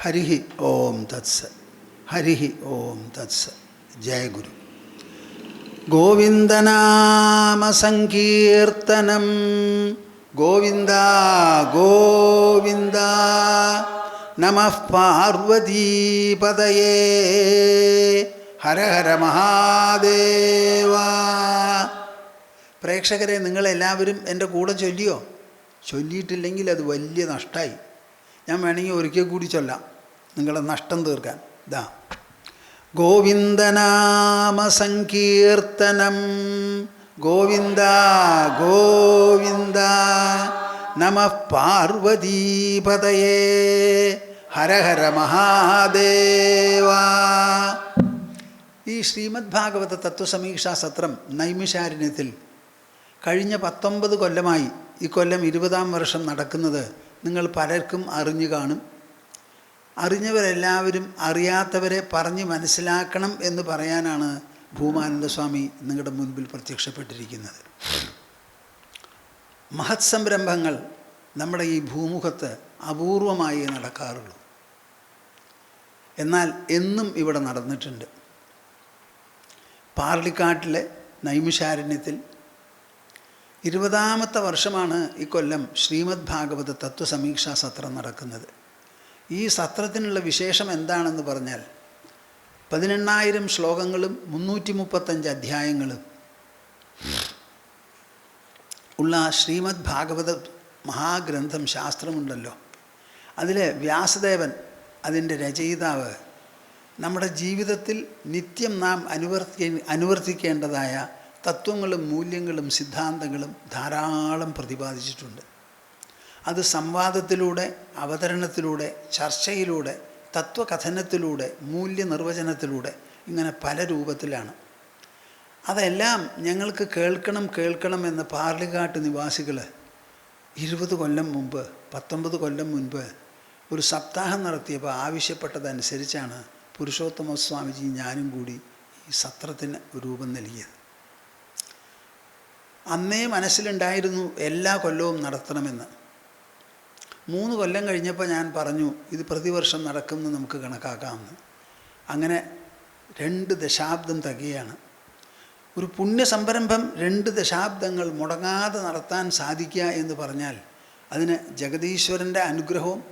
ഹരി ഓം തത്സ ഹരിഹി ഓം തത്സ. ജയ ഗുരു. ഗോവിന്ദനാമസങ്കീർത്തനം ഗോവിന്ദ ഗോവിന്ദ. നമ പാർവതീപതയേ ഹര ഹര മഹാദേവ. പ്രേക്ഷകരെ നിങ്ങളെല്ലാവരും എന്റെ കൂടെ ചൊല്ലിയോ? ചൊല്ലിയിട്ടില്ലെങ്കിൽ അത് വലിയ നഷ്ടമായി ഞാൻ വേണമെങ്കിൽ ഒരിക്കൽ കൂടി ചൊല്ലാം. നിങ്ങളെ നഷ്ടം തീർക്കാൻ. ഇതാ ഗോവിന്ദനാമസങ്കീർത്തനം. ഗോവിന്ദ ഗോവിന്ദ നമ പാർവതീപതയേ. ഹര ഹര മഹാദേവ. ഈ ശ്രീമദ് ഭാഗവത തത്വസമീക്ഷാ സത്രം നൈമിഷാരണ്യത്തിൽ കഴിഞ്ഞ പത്തൊമ്പത് കൊല്ലമായി ഈ കൊല്ലം ഇരുപതാം വർഷം നടക്കുന്നത് നിങ്ങൾ പലർക്കും അറിഞ്ഞു കാണും. അറിഞ്ഞവരെല്ലാവരും അറിയാത്തവരെ പറഞ്ഞ് മനസ്സിലാക്കണം എന്ന് പറയാനാണ് ഭൂമാനന്ദസ്വാമി നിങ്ങളുടെ മുൻപിൽ പ്രത്യക്ഷപ്പെട്ടിരിക്കുന്നത്. മഹത് സംരംഭങ്ങൾ നമ്മുടെ ഈ ഭൂമുഖത്ത് അപൂർവമായി നടക്കാറുള്ളൂ. എന്നാൽ എന്നും ഇവിടെ നടന്നിട്ടുണ്ട്. പാർലിക്കാട്ടിലെ നൈമിഷാരണ്യത്തിൽ ഇരുപതാമത്തെ വർഷമാണ് ഈ കൊല്ലം ശ്രീമദ് ഭാഗവത തത്വസമീക്ഷാ സത്രം നടക്കുന്നത്. ഈ സത്രത്തിനുള്ള വിശേഷം എന്താണെന്ന് പറഞ്ഞാൽ പതിനെണ്ണായിരം ശ്ലോകങ്ങളും മുന്നൂറ്റി മുപ്പത്തഞ്ച് അധ്യായങ്ങളും ഉള്ള ശ്രീമദ് ഭാഗവത മഹാഗ്രന്ഥം ശാസ്ത്രമുണ്ടല്ലോ. അതിലെ വ്യാസദേവൻ അതിന്റെ രചയിതാവ് നമ്മുടെ ജീവിതത്തിൽ നിത്യം നാം അനുവർത്തി അനുവർത്തിക്കേണ്ടതായ തത്വങ്ങളും മൂല്യങ്ങളും സിദ്ധാന്തങ്ങളും ധാരാളം പ്രതിപാദിച്ചിട്ടുണ്ട്. അത് സംവാദത്തിലൂടെ അവതരണത്തിലൂടെ ചർച്ചയിലൂടെ തത്വകഥനത്തിലൂടെ മൂല്യനിർവചനത്തിലൂടെ ഇങ്ങനെ പല രൂപത്തിലാണ്. അതെല്ലാം ഞങ്ങൾക്ക് കേൾക്കണം കേൾക്കണം എന്ന പാർലിക്കാട്ട് നിവാസികൾ ഇരുപത് കൊല്ലം മുമ്പ് പത്തൊമ്പത് കൊല്ലം മുൻപ് ഒരു സപ്താഹം നടത്തിയപ്പോൾ ആവശ്യപ്പെട്ടതനുസരിച്ചാണ് പുരുഷോത്തമ സ്വാമിജി ഞാനും കൂടി ഈ സത്രത്തിന് രൂപം നൽകിയത്. അന്നേ മനസ്സിലുണ്ടായിരുന്നു എല്ലാ കൊല്ലവും നടത്തണമെന്ന്. മൂന്ന് കൊല്ലം കഴിഞ്ഞപ്പോൾ ഞാൻ പറഞ്ഞു ഇത് പ്രതിവർഷം നടക്കുമെന്ന് നമുക്ക് കണക്കാക്കാമെന്ന്. അങ്ങനെ രണ്ട് ദശാബ്ദം തകയാണ്. ഒരു പുണ്യസംരംഭം രണ്ട് ദശാബ്ദങ്ങൾ മുടങ്ങാതെ നടത്താൻ സാധിക്കുക എന്ന് പറഞ്ഞാൽ അതിന് ജഗതീശ്വരന്റെ അനുഗ്രഹവും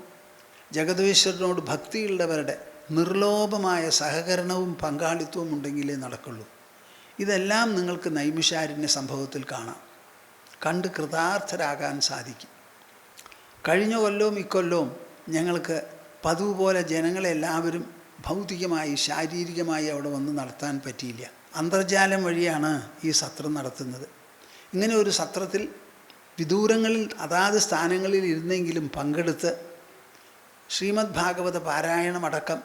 ജഗതീശ്വരനോട് ഭക്തിയുള്ളവരുടെ നിർലോഭമായ സഹകരണവും പങ്കാളിത്തവും ഉണ്ടെങ്കിലേ നടക്കുള്ളൂ. ഇതെല്ലാം നിങ്ങൾക്ക് നൈമിഷാരണ്യ സംഭവത്തിൽ കാണാം. കണ്ട് കൃതാർത്ഥരാകാൻ സാധിക്കും. കഴിഞ്ഞ കൊല്ലവും ഇക്കൊല്ലവും ഞങ്ങൾക്ക് പതിവ് പോലെ ജനങ്ങളെല്ലാവരും ഭൗതികമായി ശാരീരികമായി അവിടെ വന്ന് നടത്താൻ പറ്റിയില്ല. അന്തർജാലം വഴിയാണ് ഈ സത്രം നടത്തുന്നത്. ഇങ്ങനെ ഒരു സത്രത്തിൽ വിദൂരങ്ങളിൽ അതാത് സ്ഥാനങ്ങളിൽ ഇരുന്നെങ്കിലും പങ്കെടുത്ത് ശ്രീമദ് ഭാഗവത പാരായണമടക്കം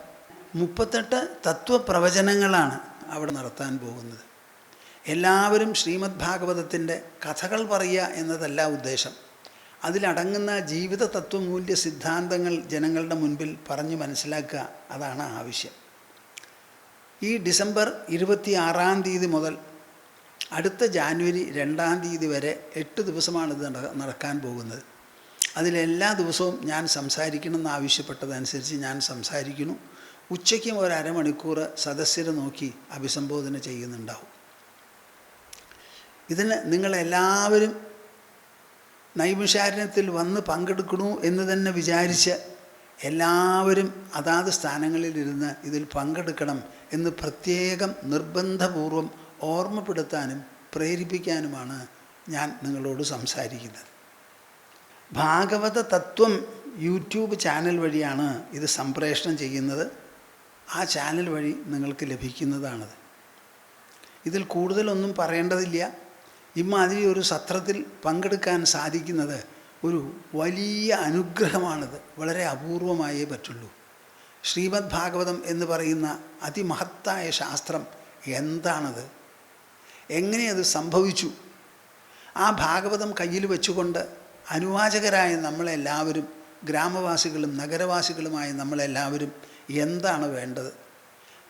മുപ്പത്തെട്ട് തത്വപ്രവചനങ്ങളാണ് അവിടെ നടത്താൻ പോകുന്നത്. എല്ലാവരും ശ്രീമദ് ഭാഗവതത്തിന്റെ കഥകൾ പറയുക എന്നതല്ല ഉദ്ദേശം. അതിലടങ്ങുന്ന ജീവിത തത്വമൂല്യ സിദ്ധാന്തങ്ങൾ ജനങ്ങളുടെ മുൻപിൽ പറഞ്ഞു മനസ്സിലാക്കുക അതാണ് ആവശ്യം. ഈ ഡിസംബർ ഇരുപത്തി ആറാം തീയതി മുതൽ അടുത്ത ജാനുവരി രണ്ടാം തീയതി വരെ എട്ട് ദിവസമാണ് ഇത് നടക്കാൻ പോകുന്നത്. അതിലെല്ലാ ദിവസവും ഞാൻ സംസാരിക്കണമെന്ന് ആവശ്യപ്പെട്ടതനുസരിച്ച് ഞാൻ സംസാരിക്കുന്നു. ഉച്ചയ്ക്കും ഒരു അരമണിക്കൂർ സദസ്യരെ നോക്കി അഭിസംബോധന ചെയ്യുന്നുണ്ടാവും. ഇതിന് നിങ്ങളെല്ലാവരും നൈമിഷാരണ്യത്തിൽ വന്ന് പങ്കെടുക്കണു എന്ന് തന്നെ വിചാരിച്ച് എല്ലാവരും അതാത് സ്ഥാനങ്ങളിലിരുന്ന് ഇതിൽ പങ്കെടുക്കണം എന്ന് പ്രത്യേകം നിർബന്ധപൂർവം ഓർമ്മപ്പെടുത്താനും പ്രേരിപ്പിക്കാനുമാണ് ഞാൻ നിങ്ങളോട് സംസാരിക്കുന്നത്. ഭാഗവത തത്വം യൂട്യൂബ് ചാനൽ വഴിയാണ് ഇത് സംപ്രേഷണം ചെയ്യുന്നത്. ആ ചാനൽ വഴി നിങ്ങൾക്ക് ലഭിക്കുന്നതാണത്. ഇതിൽ കൂടുതലൊന്നും പറയേണ്ടതില്ല. ഇമാതിരി ഒരു സത്രത്തിൽ പങ്കെടുക്കാൻ സാധിക്കുന്നത് ഒരു വലിയ അനുഗ്രഹമാണത്. വളരെ അപൂർവമായേ പറ്റുള്ളൂ. ശ്രീമദ് ഭാഗവതം എന്ന് പറയുന്ന അതിമഹത്തായ ശാസ്ത്രം എന്താണത്? എങ്ങനെ അത് സംഭവിച്ചു? ആ ഭാഗവതം കയ്യിൽ വെച്ചുകൊണ്ട് അനുവാചകരായ നമ്മളെല്ലാവരും ഗ്രാമവാസികളും നഗരവാസികളുമായ നമ്മളെല്ലാവരും എന്താണ് വേണ്ടത്?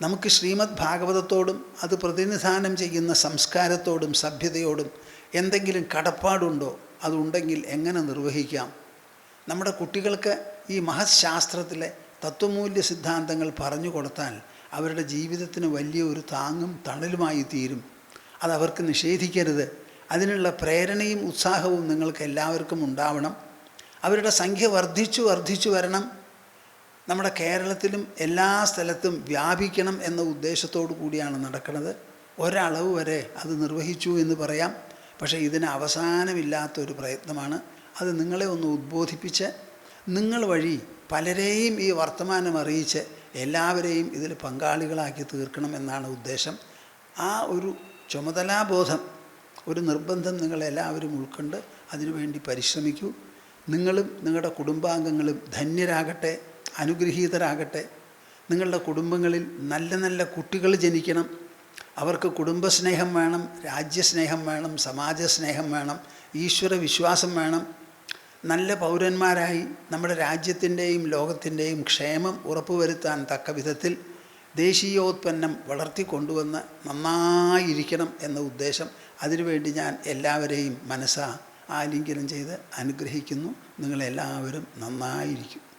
നമുക്ക് ശ്രീമദ് ഭാഗവതത്തോടും അത് പ്രതിനിധാനം ചെയ്യുന്ന സംസ്കാരത്തോടും സഭ്യതയോടും എന്തെങ്കിലും കടപ്പാടുണ്ടോ അതുണ്ടെങ്കിൽ എങ്ങനെ നിർവഹിക്കാം? നമ്മുടെ കുട്ടികൾക്ക് ഈ മഹത് ശാസ്ത്രത്തിലെ തത്വമൂല്യ സിദ്ധാന്തങ്ങൾ പറഞ്ഞു കൊടുത്താൽ അവരുടെ ജീവിതത്തിന് വലിയ ഒരു താങ്ങും തണലുമായി തീരും. അതവർക്ക് നിഷേധിക്കരുത്. അതിനുള്ള പ്രേരണയും ഉത്സാഹവും നിങ്ങൾക്ക് എല്ലാവർക്കും ഉണ്ടാവണം. അവരുടെ സംഖ്യ വർദ്ധിച്ചു വർദ്ധിച്ചു വരണം. നമ്മുടെ കേരളത്തിലും എല്ലാ സ്ഥലത്തും വ്യാപിക്കണം എന്ന ഉദ്ദേശത്തോടു കൂടിയാണ് നടക്കുന്നത്. ഒരളവ് വരെ അത് നിർവഹിച്ചു എന്ന് പറയാം. പക്ഷേ ഇതിന് അവസാനമില്ലാത്തൊരു പ്രയത്നമാണ്. അത് നിങ്ങളെ ഒന്ന് ഉദ്ബോധിപ്പിച്ച് നിങ്ങൾ വഴി പലരെയും ഈ വർത്തമാനം അറിയിച്ച് എല്ലാവരെയും ഇതിൽ പങ്കാളികളാക്കി തീർക്കണം എന്നാണ് ഉദ്ദേശം. ആ ഒരു ചുമതലാബോധം ഒരു നിർബന്ധം നിങ്ങളെല്ലാവരും ഉൾക്കൊണ്ട് അതിനുവേണ്ടി പരിശ്രമിക്കൂ. നിങ്ങളും നിങ്ങളുടെ കുടുംബാംഗങ്ങളും ധന്യരാകട്ടെ. അനുഗ്രഹീതരാകട്ടെ. നിങ്ങളുടെ കുടുംബങ്ങളിൽ നല്ല നല്ല കുട്ടികൾ ജനിക്കണം. അവർക്ക് കുടുംബസ്നേഹം വേണം രാജ്യസ്നേഹം വേണം സമാജസ്നേഹം വേണം ഈശ്വര വിശ്വാസം വേണം. നല്ല പൗരന്മാരായി നമ്മുടെ രാജ്യത്തിന്റെയും ലോകത്തിന്റെയും ക്ഷേമം ഉറപ്പുവരുത്താൻ തക്ക വിധത്തിൽ ദേശീയോത്പന്നം വളർത്തിക്കൊണ്ടുവന്ന് നന്നായിരിക്കണം എന്ന ഉദ്ദേശം അതിനുവേണ്ടി ഞാൻ എല്ലാവരെയും മനസ്സാ ആലിംഗനം ചെയ്ത് അനുഗ്രഹിക്കുന്നു. നിങ്ങളെല്ലാവരും നന്നായിരിക്കും.